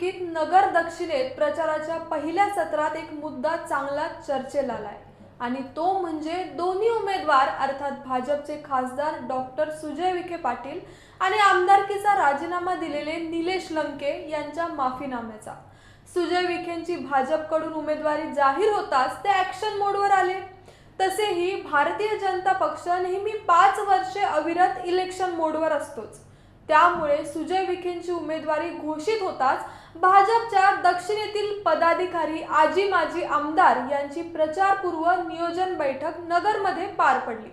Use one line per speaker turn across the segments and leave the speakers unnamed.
निवडणुकीत नगर दक्षिणेत प्रचाराच्या पहिल्या सत्रात एक मुद्दा चांगला चर्चेला आलाय. आणि तो म्हणजे दोन्ही उमेदवार अर्थात भाजपचे खासदार डॉक्टर सुजय विखे पाटील आणि आमदारकीचा राजीनामा दिलेले निलेश लंके यांच्या माफीनाम्याचा. सुजय विखेंची भाजपकडून उमेदवारी जाहीर होताच ते ऍक्शन मोडवर आले. तसेही भारतीय जनता पक्ष नेहमी पाच वर्षे अविरत इलेक्शन मोडवर असतोच. त्यामुळे सुजय विखेंची उमेदवारी घोषित होताच भाजपच्या दक्षिणेतील पदाधिकारी आजी माजी आमदार यांची प्रचारपूर्व नियोजन बैठक नगरमध्ये पार पडली.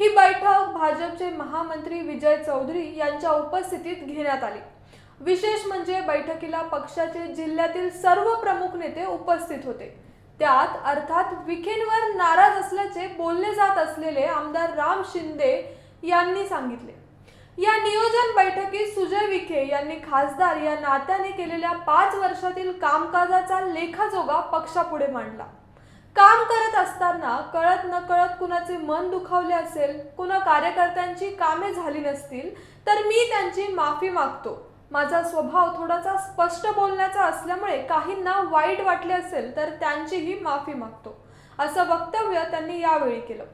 ही बैठक भाजपचे महामंत्री विजय चौधरी यांच्या उपस्थितीत घेण्यात आली. विशेष म्हणजे बैठकीला पक्षाचे जिल्ह्यातील सर्व प्रमुख नेते उपस्थित होते. त्यात अर्थात विखेंवर नाराज असल्याचे बोलले जात असलेले आमदार राम शिंदे यांनी सांगितले. या नियोजन बैठकीत सुजय विखे यांनी खासदार या नात्याने केलेल्या पाच वर्षातील कामकाजाचा लेखाजोगा पक्षापुढे मांडला. काम करत असताना कळत नकळत कुणाचे मन दुखावले असेल कुणा कार्यकर्त्यांची कामे झाली नसतील तर मी त्यांची माफी मागतो. माझा स्वभाव थोडासा स्पष्ट बोलण्याचा असल्यामुळे काहींना वाईट वाटले असेल तर त्यांचीही माफी मागतो. असं वक्तव्य त्यांनी यावेळी केलं.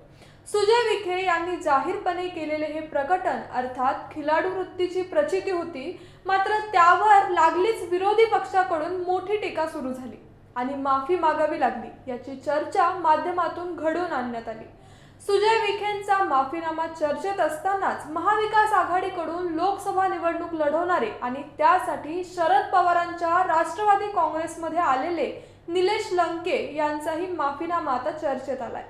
सुजय विखे यांनी जाहीरपणे केलेले हे प्रकटन अर्थात खिलाडू वृत्तीची प्रचिती होती मात्र त्यावर लागलीच विरोधी पक्षाकडून मोठी टीका सुरू झाली आणि माफी मागावी लागली याची चर्चा माध्यमातून घडवून आणण्यात आली. सुजय विखेंचा माफीनामा चर्चेत असतानाच महाविकास आघाडीकडून लोकसभा निवडणूक लढवणारे आणि त्यासाठी शरद पवारांच्या राष्ट्रवादी काँग्रेसमध्ये आलेले निलेश लंके यांचाही माफीनामा आता चर्चेत आलाय.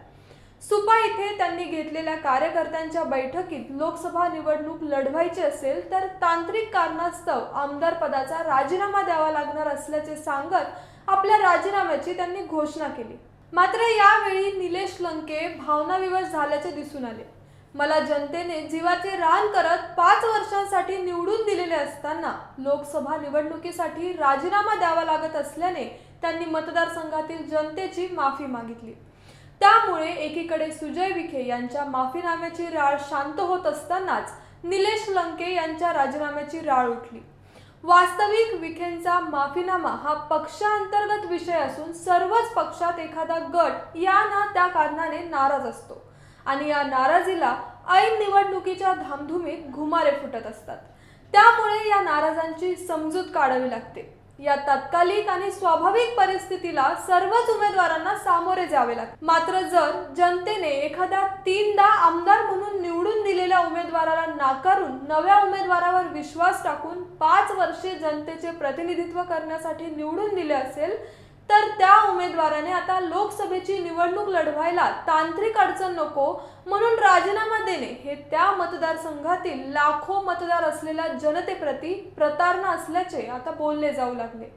सुपा इथे त्यांनी घेतलेल्या कार्यकर्त्यांच्या बैठकीत लोकसभा निवडणूक लढवायची असेल तर तांत्रिक कारणास्तव आमदार पदाचा राजीनामा द्यावा लागणार असल्याचे सांगत आपल्या राजीनाम्याची त्यांनी घोषणा केली. मात्र यावेळी निलेश लंके भावनाविवश झाल्याचे दिसून आले. मला जनतेने जीवाचे रान करत पाच वर्षांसाठी निवडून दिलेले असताना लोकसभा निवडणुकीसाठी राजीनामा द्यावा लागत असल्याने त्यांनी मतदारसंघातील जनतेची माफी मागितली. त्यामुळे एकीकडे सुजय विखे यांच्या माफीनाम्याची राळ शांत होत असतानाच निलेश लंके यांच्या राजीनाम्याची राळ उठली. वास्तविक विखेंचा माफीनामा हा पक्षांतर्गत विषय असून सर्वच पक्षात एखादा गट या ना त्या कारणाने नाराज असतो आणि या नाराजीला ऐन निवडणुकीच्या धामधुमीत घुमारे फुटत असतात. त्यामुळे या नाराजांची समजूत काढावी लागते. या तात्कालिक आणि स्वाभाविक परिस्थितीला सर्वच उमेदवारांना सामोरे जावे लागते. मात्र जर जनतेने एखाद्या तीनदा आमदार म्हणून निवडून दिलेल्या उमेदवाराला नाकारून नव्या उमेदवारावर विश्वास टाकून पाच वर्षे जनतेचे प्रतिनिधित्व करण्यासाठी निवडून दिले असेल तर त्या उमेदवाराने आता लोकसभेची निवडणूक लढवायला तांत्रिक अडचण नको म्हणून राजीनामा देणे हे त्या मतदारसंघातील लाखो मतदार असलेल्या जनतेप्रती प्रतारणा असल्याचे आता बोलले जाऊ लागले.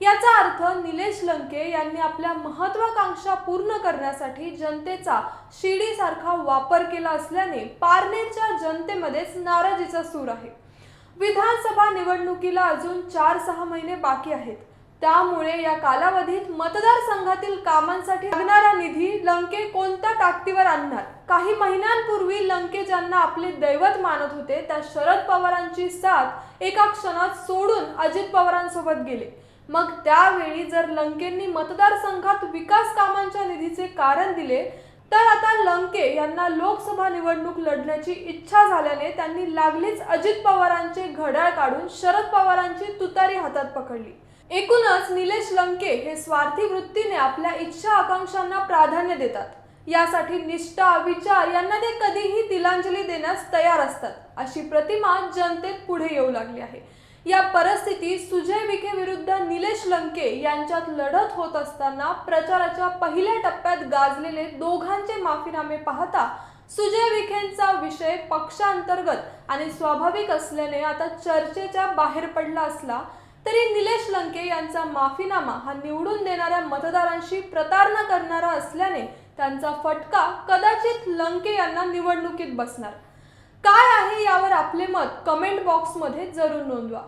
याचा अर्थ निलेश लंके यांनी आपल्या महत्वाकांक्षा पूर्ण करण्यासाठी जनतेचा शिडीसारखा वापर केला असल्याने पारनेरच्या जनतेमध्येच नाराजीचा सूर आहे. विधानसभा निवडणुकीला अजून चार सहा महिने बाकी आहेत. त्यामुळे या कालावधीत मतदारसंघातील कामांसाठी लागणारा निधी लंके कोणत्या ताकदीवर आणणार? काही महिन्यांपूर्वी लंके ज्यांना आपले दैवत मानत होते त्या शरद पवारांची साथ एका क्षणात सोडून अजित पवारांसोबत गेले. मग त्यावेळी जर लंकेंनी मतदारसंघात विकास कामांच्या निधीचे कारण दिले तर आता लंके यांना लोकसभा निवडणूक लढण्याची इच्छा झाल्याने त्यांनी लागलीच अजित पवारांचे घड्याळ काढून शरद पवारांची तुतारी हातात पकडली. एकूणच निलेश लंके हे स्वार्थी वृत्तीने आपल्या इच्छा आकांक्षांना प्राधान्य देतात. यासाठी निष्ठा विचार यांना ते कधीही तिलांजली देण्यास तयार असतात. अशी प्रतिमा जनतेत पुढे येऊ लागली आहे. या परिस्थितीत सुजय विखे विरुद्ध निलेश लंके यांच्यात लढत होत असताना प्रचाराच्या पहिल्या टप्प्यात गाजलेले दोघांचे माफीनामे पाहता सुजय विखेंचा विषय पक्षांतर्गत आणि स्वाभाविक असल्याने आता चर्चेच्या बाहेर पडला असला तरी निलेश लंके यांचा माफीनामा हा निवडून देणाऱ्या मतदारांशी प्रतारणा करणारा असल्याने त्यांचा फटका कदाचित लंके यांना निवडणुकीत बसणार. काय आहे यावर आपले मत? कमेंट बॉक्समध्ये जरूर नोंदवा.